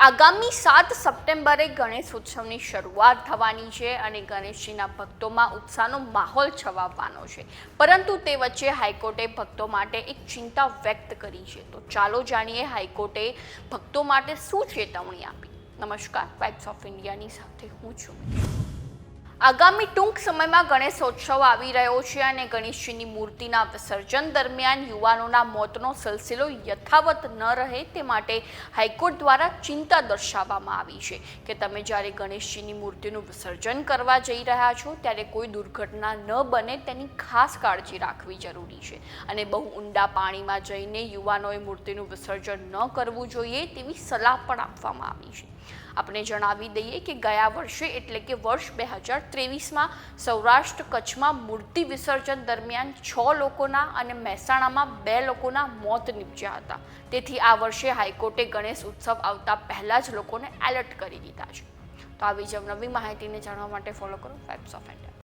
આગામી સાત સપ્ટેમ્બરે ગણેશ ઉત્સવની શરૂઆત થવાની છે અને ગણેશજીના ભક્તોમાં ઉત્સાહનો માહોલ છવાવાનો છે. પરંતુ તે વચ્ચે હાઈકોર્ટે ભક્તો માટે એક ચિંતા વ્યક્ત કરી છે. તો ચાલો જાણીએ હાઈકોર્ટે ભક્તો માટે શું ચેતવણી આપી. નમસ્કાર વાઇબ્સ ઓફ ઇન્ડિયાની સાથે હું છું. આગામી ટૂંક સમયમાં ગણેશોત્સવ આવી રહ્યો છે અને ગણેશજીની મૂર્તિના વિસર્જન દરમિયાન યુવાનોના મોતનો સિલસિલો યથાવત ન રહે તે માટે હાઈકોર્ટ દ્વારા ચિંતા દર્શાવવામાં આવી છે કે તમે જ્યારે ગણેશજીની મૂર્તિનું વિસર્જન કરવા જઈ રહ્યા છો, ત્યારે કોઈ દુર્ઘટના ન બને તેની ખાસ કાળજી રાખવી જરૂરી છે. અને બહુ ઊંડા પાણીમાં જઈને યુવાનોએ મૂર્તિનું વિસર્જન ન કરવું જોઈએ તેવી સલાહ પણ આપવામાં આવી છે. આપણે જણાવી દઈએ કે ગયા વર્ષે એટલે કે વર્ષ બે હજાર ત્રેવીસમાં સૌરાષ્ટ્ર કચ્છમાં મૂર્તિ વિસર્જન દરમિયાન છ લોકોના અને મહેસાણામાં બે લોકોના મોત નીપજ્યા હતા. તેથી આ વર્ષે હાઈકોર્ટે ગણેશ ઉત્સવ આવતા પહેલાં જ લોકોને એલર્ટ કરી દીધા છે. તો આવી જ નવી માહિતીને જાણવા માટે ફોલો કરો ફેબ્સ ઓફ ઇન્ડિયા